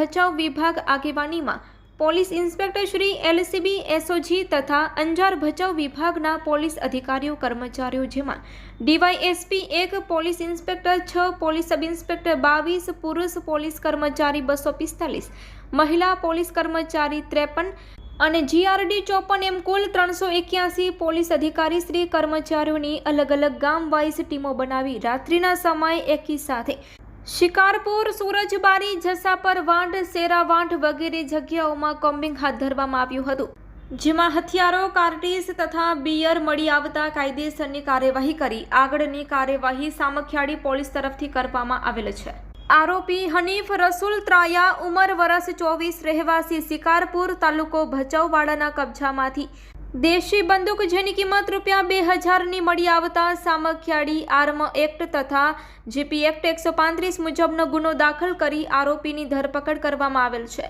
ભચાઉ વિભાગ આગેવાનીમાં police inspector Shri LCB, SOG તથા અંજાર ભચાઉ વિભાગના પોલીસ અધિકારીઓ, કર્મચારીઓ જેમાં ડીવાયએસપી એક, પોલીસ ઇન્સ્પેક્ટર છ, પોલીસ સબ ઇન્સ્પેક્ટર બાવીસ, પુરુષ પોલીસ કર્મચારી બસો પિસ્તાલીસ, મહિલા પોલીસ કર્મચારી ત્રેપન અને જીઆરડી ચોપન એમ કુલ ત્રણસો એક્યાસી પોલીસ અધિકારી શ્રી કર્મચારીઓની અલગ અલગ ગામ વાઇઝ ટીમો બનાવી રાત્રિના સમયે એકી સાથે શિકારપુર, સુરજબારી, જસાપર વાંઢ સેરાવાંઢ વગેરે જગ્યાઓમાં કોમ્બિંગ હાથ ધરવામાં આવ્યું હતું, જેમાં હથિયારો, કાર્ટીસ તથા બિયર મળી આવતા કાયદેસરની કાર્યવાહી કરી આગળની કાર્યવાહી સામખિયાળી પોલીસ તરફથી કરવામાં આવેલ છે. આરોપી હનીફ રસુલ ત્રાયા, ઉંમર વરસ ચોવીસ, રહેવાસી શિકારપુર તાલુકો ભચાઉવાડાના કબજામાંથી દેશી બંદૂક જેની કિંમત રૂપિયા બે હજારની મળી આવતા સામખિયાળી આર્મ એક્ટ તથા જીપી એક્ટ એકસો પાંત્રીસ મુજબનો ગુનો દાખલ કરી આરોપીની ધરપકડ કરવામાં આવેલ છે.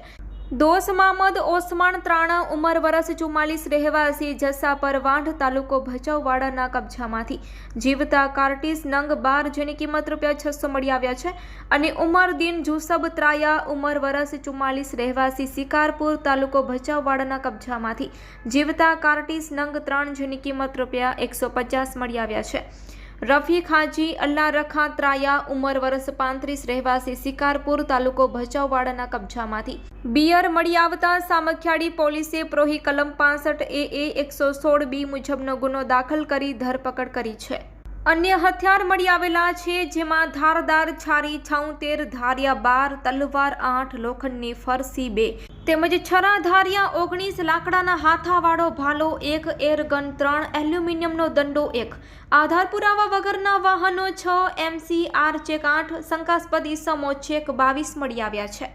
દોસ મામદ ઓસમાણ ત્રાણા ઉંમર વરસ ચુમ્માલીસ રહેવાસી જસ્સા પર વાંઢ તાલુકો ભચાઉવાડાના કબજામાંથી. જીવતા કાર્ટીસ નંગ બાર જેની કિંમત રૂપિયા છસો મળી આવ્યા છે અને ઉમર દિન જુસબ ત્રાયા ઉંમર વરસ ચુમ્માલીસ રહેવાસી શિકારપુર તાલુકો ભચાઉવાડાના કબજામાંથી. જીવતા કાર્ટીસ નંગ ત્રણ જેની કિંમત રૂપિયા એકસો પચાસ મળી આવ્યા છે. રફીક હાજી અલ્લા રખા, ત્રાયા, ઉંમર વર્ષ પાંત્રીસ રહેવાસી, શિકારપુર તાલુકો ભચાઉવાડાના કબજામાંથી. બિયર મળી આવતા સામખિયાળી પોલીસે પ્રોહી કલમ પાસઠ એ એકસો સોળ બી મુજબનો ગુનો દાખલ કરી ધરપકડ કરી છે. અન્ય હથિયાર મળી આવેલા છે, જેમાં ધારદાર છારી, છાઉતેર ધારિયા બાર, તલવાર આઠ, લોખંડની ફરસી બે તેમજ છરા ધારિયા ઓગણીસ, લાકડાના હાથાવાળો ભાલો એક, એરગન ત્રણ, એલ્યુમિનિયમનો દંડો એક. આધાર પુરાવા વગરના વાહનો છ એમસી આર ચેક આઠ, શંકાસ્પદ ઇસમો ચેક બાવીસ મળી આવ્યા છે.